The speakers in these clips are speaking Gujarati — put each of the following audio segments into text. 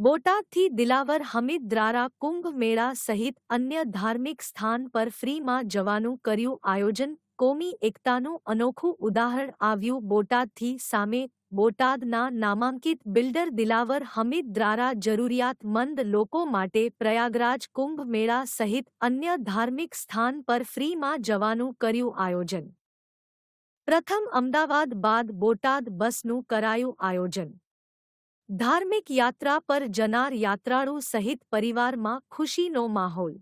બોટાદથી દિલાવર હમીદ દ્વારા કુંભ મેળા સહિત અન્ય ધાર્મિક સ્થાન પર ફ્રીમાં જવાનું કર્યું આયોજન. કોમી એકતાનું અનોખું ઉદાહરણ આવ્યું બોટાદથી સામે. બોટાદના નામાંકિત બિલ્ડર દિલાવર હમીદ દ્વારા જરૂરિયાતમંદ લોકો માટે પ્રયાગરાજ કુંભ મેળા સહિત અન્ય ધાર્મિક સ્થાન પર ફ્રીમાં જવાનું કર્યું આયોજન. પ્રથમ અમદાવાદ બાદ બોટાદ બસનું કરાયું આયોજન. ધાર્મિક યાત્રા પર જનાર યાત્રાળુ સહિત પરિવારમાં ખુશીનો માહોલ.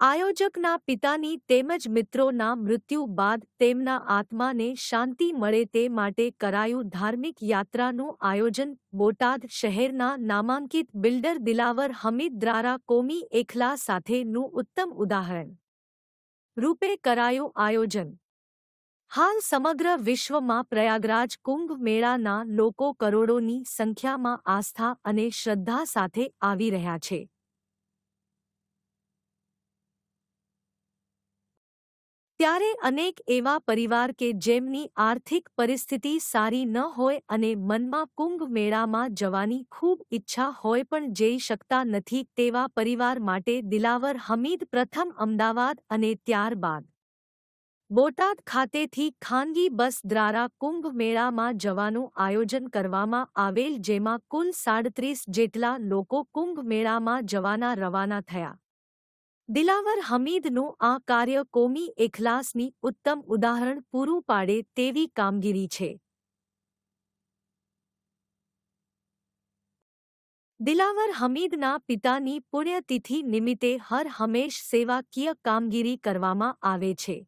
આયોજકના પિતાની તેમજ મિત્રોના મૃત્યુ બાદ તેમના આત્માને શાંતિ મળે તે માટે કરાયું ધાર્મિક યાત્રાનું આયોજન બોટાદ શહેરના નામાંકિત બિલ્ડર દિલાવર હમીદ દ્વારા કોમી એખલા સાથેનું ઉત્તમ ઉદાહરણ. રૂપે કરાયું આયોજન. હાલ સમગ્ર વિશ્વમાં પ્રયાગરાજ કુંભ મેળાના લોકો કરોડોની સંખ્યામાં આસ્થા અને શ્રદ્ધા સાથે આવી રહ્યા છે. ત્યારે અનેક એવા પરિવાર કે જેમની આર્થિક પરિસ્થિતિ સારી ન હોય અને મનમાં કુંભ મેળામાં જવાની ખૂબ ઈચ્છા હોય પણ જઈ શકતા નથી તેવા પરિવાર માટે દિલાવર હમીદ પ્રથમ અમદાવાદ અને ત્યારબાદ બોટાદ ખાતેથી ખાનગી બસ દ્વારા કુંભ મેળામાં જવાનું આયોજન કરવામાં આવેલ જેમાં કુલ સાડત્રીસ જેટલા લોકો કુંભ મેળામાં જવાના રવાના થયા. દિલાવર હમીદનું આ કાર્ય કોમી એખલાસની ઉત્તમ ઉદાહરણ પૂરું પાડે તેવી કામગીરી છે. દિલાવર હમીદના પિતાની પુણ્યતિથિ નિમિત્તે હર હંમેશ સેવાકીય કામગીરી કરવામાં આવે છે.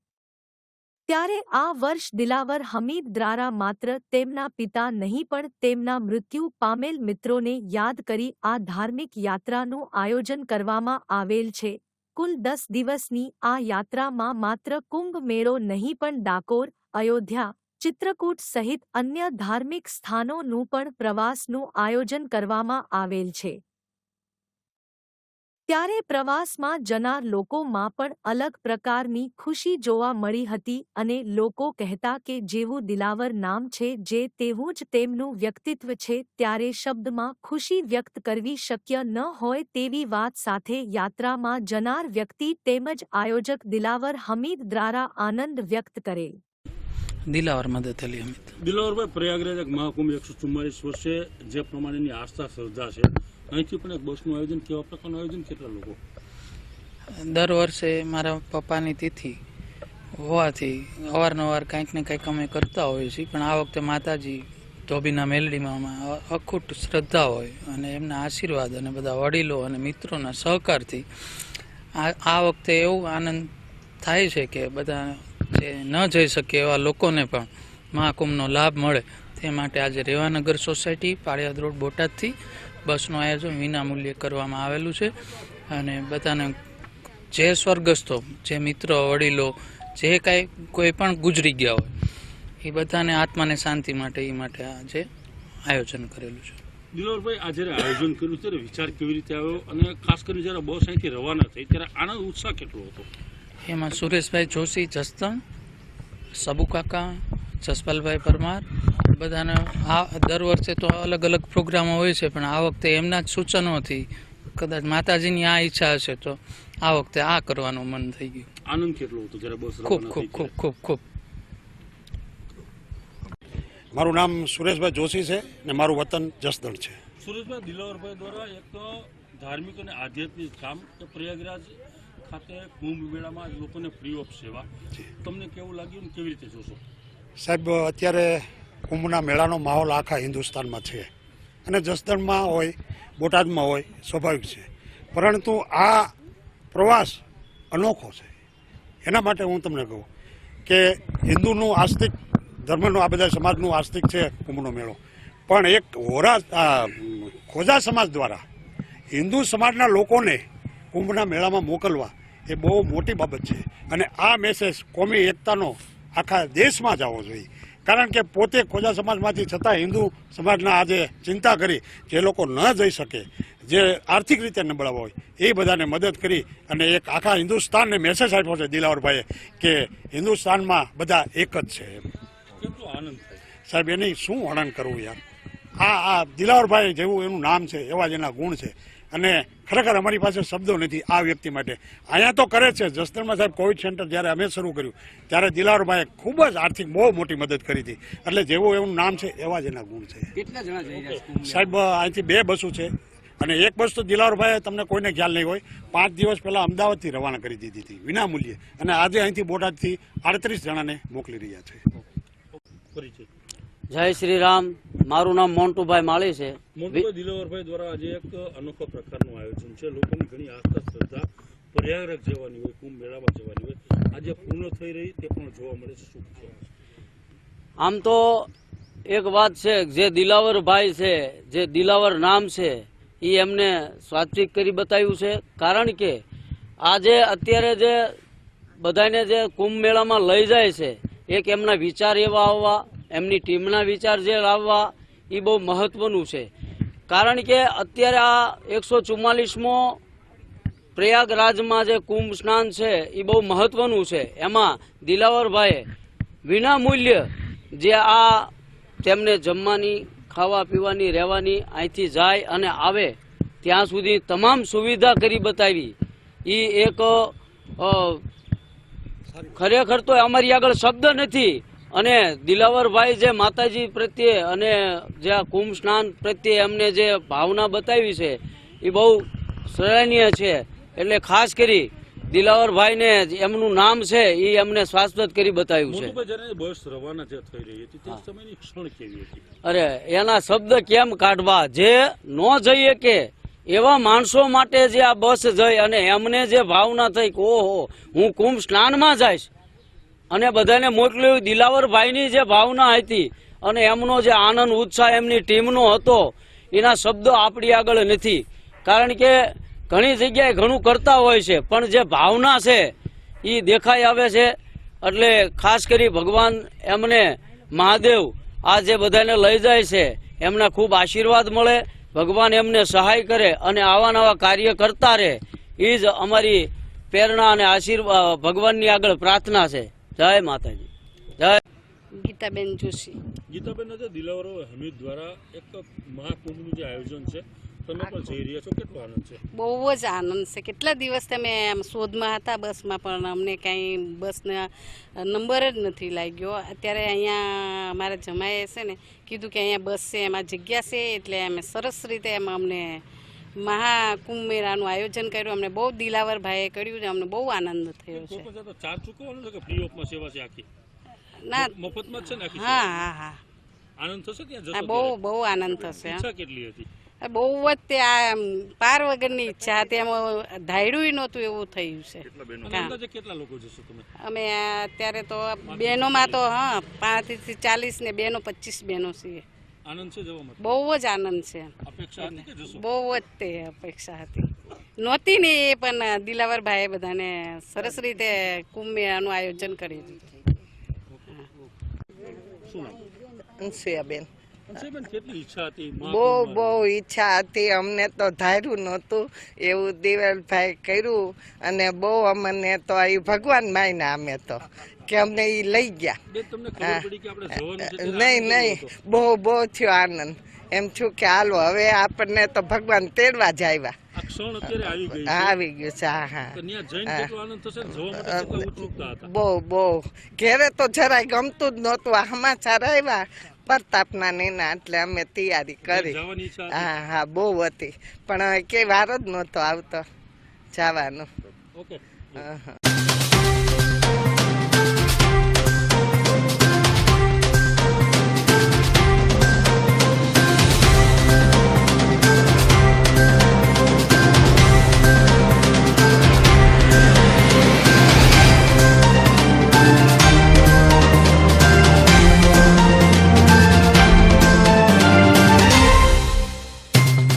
ત્યારે આ વર્ષ દિલાવર હમીદ દ્વારા માત્ર તેમના પિતા નહીં પણ તેમના મૃત્યુ પામેલ મિત્રોને યાદ કરી આ ધાર્મિક યાત્રાનું આયોજન કરવામાં આવેલ છે. કુલ દસ દિવસની આ યાત્રામાં માત્ર કુંભ મેળો નહીં પણ ડાકોર, અયોધ્યા, ચિત્રકૂટ સહિત અન્ય ધાર્મિક સ્થાનોનું પણ પ્રવાસનું આયોજન કરવામાં આવેલ છે. ત્યારે પ્રવાસમાં જનાર લોકોમાં પણ અલગ પ્રકારની ખુશી જોવા મળી હતી અને લોકો કહેતા કે જેવું દિલાવર નામ છે, જે તેવું જ તેમનું વ્યક્તિત્વ છે, ત્યારે શબ્દમાં ખુશી વ્યક્ત કરવી શક્ય ન હોય તેવી વાત સાથે યાત્રામાં જનાર વ્યક્તિ તેમજ આયોજક દિલાવર હમીદ દ્વારા આનંદ વ્યક્ત કરેલ દિલાવર મદદ અલી અમિત. દિલાવરભાઈ પ્રયાગરાજ એક મહાકુંભ એકસો ચુમ્માલીસ વર્ષે જે પ્રમાણેની આસ્થા શ્રદ્ધા છે અહીંથી પણ એક બસનું આયોજન કેવા પ્રકારનું આયોજન? કેટલા લોકો? દર વર્ષે મારા પપ્પાની તિથિ હોવાથી અવારનવાર કંઈક ને કંઈક અમે કરતા હોઈએ છીએ પણ આ વખતે માતાજી ધોબીના મેલડીમાં અખૂટ શ્રદ્ધા હોય અને એમના આશીર્વાદ અને બધા વડીલો અને મિત્રોના સહકારથી આ આ વખતે એવું આનંદ થાય છે કે બધા જે ન જઈ શકે એવા લોકોને પણ મહાકુંભનો લાભ મળે. તે માટે આજે રેવાનગર સોસાયટી, પાળિયાદ રોડ, બોટાદથી બસનું આયોજન વિનામૂલ્યે કરવામાં આવેલું છે. અને બધાને જે સ્વર્ગસ્થો જે મિત્રો, વડીલો, જે કાંઈ કોઈ પણ ગુજરી ગયા હોય, એ બધાને આત્માને શાંતિ માટે, એ માટે આજે આયોજન કરેલું છે. દિલોરભાઈ, આ જ્યારે આયોજન કર્યું ત્યારે વિચાર કેવી રીતે આવ્યો? અને ખાસ કરીને જ્યારે બસ અહીંથી રવાના થઈ, ત્યારે આનંદ, ઉત્સાહ કેટલો હતો? એમાં સુરેશભાઈ જોશી જસદણ સબુકાકા જસપાલભાઈ પરમાર બધાને આ દર વર્ષે તો અલગ અલગ પ્રોગ્રામો હોય છે પણ આ વખતે એમના જ સૂચનોથી કદાચ માતાજીની આ ઈચ્છા હશે તો આ વખતે આ કરવાનું મન થઈ ગયું. આનંદ કેટલો હતો જ્યારે બસ ખૂબ ખૂબ ખૂબ ખૂબ ખૂબ. મારું નામ સુરેશભાઈ જોશી છે ને મારું વતન જસદણ છે. સુરેશભાઈ દિલાવરભાઈ દ્વારા એક તો ધાર્મિક અને આધ્યાત્મિક કામ પ્રયાગરાજ ખાતે કુંભ મેળામાં લોકોને ફ્રી ઓફ સેવા. તમને કેવું લાગ્યું અને કેવી રીતે જોશો? સાહેબ અત્યારે કુંભના મેળાનો માહોલ આખા હિન્દુસ્તાનમાં છે. અને જસદણમાં હોય બોટાદમાં હોય સ્વાભાવિક છે. પરંતુ આ પ્રવાસ અનોખો છે. એના માટે હું તમને કહું કે હિન્દુનું આસ્તિક ધર્મનું આ બધા સમાજનું આસ્તિક છે કુંભનો મેળો. પણ એક હોરા ખોજા સમાજ દ્વારા હિન્દુ સમાજના લોકોને કુંભના મેળામાં મોકલવા એ બહુ મોટી બાબત છે. અને આ મેસેજ કોમી એકતાનો આખા દેશમાં જવો જોઈએ. કારણ કે પોતે ખોજા સમાજમાંથી છતાં હિન્દુ સમાજના આજે ચિંતા કરી જે લોકો ન જઈ શકે જે આર્થિક રીતે નબળા હોય એ બધાને મદદ કરી અને એક આખા હિન્દુસ્તાનને મેસેજ આપ્યો છે દિલાવરભાઈએ કે હિન્દુસ્તાનમાં બધા એક જ છે એમ. આનંદ સાહેબ એની શું વર્ણન કરવું યાર? આ આ દિલાવરભાઈ જેવું એનું નામ છે એવા જ એના ગુણ છે. અને ખરેખર અમારી પાસે શબ્દો નથી આ વ્યક્તિ માટે. અહીંયા તો કરે છે. જસદણમાં સાહેબ કોવિડ સેન્ટર જ્યારે અમે શરૂ કર્યું ત્યારે દિલાવરભાઈએ ખૂબ જ આર્થિક બહુ મોટી મદદ કરી હતી. એટલે જેવું એનું નામ છે એવા જ એના ગુણ છે. કેટલા જણા જઈ રહ્યા છે? કુંભ સાહેબ અહીંથી બે બસો છે. અને એક બસ તો દિલાવરભાઈએ તમને કોઈને ખ્યાલ નહીં હોય પાંચ દિવસ પહેલા અમદાવાદથી રવાના કરી દીધી હતી વિના મૂલ્યે અને આજે અહીંથી બોટાદથી આડત્રીસ જણાને મોકલી રહ્યા છે. જય શ્રી રામ. મારું નામ મોન્ટુભાઈ માળી છે. મોટુભાઈ દિલાવરભાઈ દ્વારા આજે એક અનોખા પ્રકારનું આયોજન છે. લોકોની ઘણી આસ્થા શ્રદ્ધા પ્રયાગરાજ જવાની હોય કુંભ મેળામાં જવાની હોય. આજે પૂર્ણ થઈ રહી તે પણ જોવા મળે છે. શું આમ તો એક વાત છે જે દિલાવરભાઈ છે જે દિલાવર નામ છે એ એમને સ્વાત્વિક કરી બતાવ્યું છે. કારણ કે આજે અત્યારે જે બધાને જે કુંભ મેળામાં લઈ જાય છે એક એમના વિચાર એવા આવવા એમની ટીમના વિચાર જે લાવવા એ બહુ મહત્વનું છે. કારણ કે અત્યારે આ એકસો ચુમ્માલીસમો પ્રયાગરાજમાં જે કુંભ સ્નાન છે એ બહુ મહત્વનું છે. એમાં દિલાવરભાઈએ વિના મૂલ્ય જે આ તેમને જમવાની, ખાવા પીવાની, રહેવાની અહીંથી જાય અને આવે ત્યાં સુધી તમામ સુવિધા કરી બતાવી. એ એક ખરેખર તો અમારી આગળ શબ્દ નથી અને દિલાવરભાઈ જે માતાજી પ્રત્યે અને જે આ કુંભ સ્નાન પ્રત્યે એમને જે ભાવના બતાવી છે એ બહુ સરાહનીય છે. એટલે ખાસ કરી દિલાવરભાઈને એમનું નામ છે એ એમને શાશ્વત કરી બતાવ્યું છે. બસ રવાના જે થઈ રહી હતી તે સમયની ક્ષણ કેવી હતી? અરે એના શબ્દ કેમ કાઢવા? જે ન જઈએ કે એવા માણસો માટે જે આ બસ જઈ અને એમને જે ભાવના થઈ કે ઓહો હું કુંભ સ્નાનમાં જઈશ અને બધાને મોકલ્યું, દિલાવરભાઈની જે ભાવના હતી અને એમનો જે આનંદ, ઉત્સાહ એમની ટીમનો હતો, એના શબ્દો આપણી આગળ નથી. કારણ કે ઘણી જગ્યાએ ઘણું કરતા હોય છે, પણ જે ભાવના છે એ દેખાઈ આવે છે. એટલે ખાસ કરી ભગવાન એમને, મહાદેવ, આ જે બધાને લઈ જાય છે, એમના ખૂબ આશીર્વાદ મળે. ભગવાન એમને સહાય કરે અને આવા નવા કાર્ય કરતા રહે. એ જ અમારી પ્રેરણા અને આશીર્વાદ, ભગવાનની આગળ પ્રાર્થના છે. જય માતાજી જય. ગીતાબેન જોશી. ગીતાબેન આજે દિલાવરો હમીદ દ્વારા એક મહાકુંભનું જે આયોજન છે તમે પણ જઈ રહ્યા છો કેટલો આનંદ છે? બહુ જ આનંદ છે. કેટલા દિવસ તમે આમ શોધમાં હતા બસમાં પણ અમને કાંઈ બસના નંબર જ નથી લાગ્યો. અત્યારે અહીંયા અમારા જમાએ છે ને કીધું કે અહીંયા બસ છે એમાં જગ્યા છે એટલે અમે સરસ રીતે એમાં અમને મહાકુંભ મેળાનું આયોજન કર્યું. અમને બહુ દિલાવરભાઈએ કર્યું છે. અમને બહુ આનંદ થયો છે. કોઈ પણ જતો ચાર્જ ચૂકવવાનો છે કે ફ્રી ઓફમાં સેવા છે આખી. ના. મફતમાં છે ને હા હા હા. આનંદ થશે ત્યાં બહુ બહુ આનંદ થશે ઈચ્છા કેટલી હતી? બહુ જ તે આ પાર વગરની ઈચ્છા હતી. એમાં ધાયડું નહોતું એવું થયું છે. કેટલા લોકો જશો તમે? અમે અત્યારે તો બહેનોમાં તો હા પાંત્રીસથી ચાલીસ ને બેનો પચીસ બહેનો છીએ. આનંદ છે જવા માટે? બહુ જ આનંદ છે. અપેક્ષા હતી કે જશો? બહુ જ તે અપેક્ષા હતી. નહોતી ને એ પણ દિલાવરભાઈએ બધાને સરસ રીતે કુંભ મેળાનું આયોજન કર્યું. હતું શું નામ? અંશુયાબેન બહુ બહુ ઈચ્છા હતી. અમને તો ધાર્યું નહોતું એવું દિવેલભાઈ કર્યું અને બહુ અમને તો એ ભગવાન માયના અમે તો કે અમને એ લઈ ગયા. નહીં નહીં. બહુ બહુ થયો આનંદ. એમ છું કે હાલો હવે આપણને તો ભગવાન તેડવા જ આવ્યા. આ ક્ષણ અત્યારે આવી ગયું છે હા હા. બહુ બહુ. ઘેરે તો જરાય ગમતું જ નહોતું. આ સમાચાર આવ્યા. પ્રતાપના ના એટલે અમે તૈયારી કરી. હા હા બહુ હતી. પણ કે વાર જ નહોતો આવતો જવાનું. ઓકે હા, હા.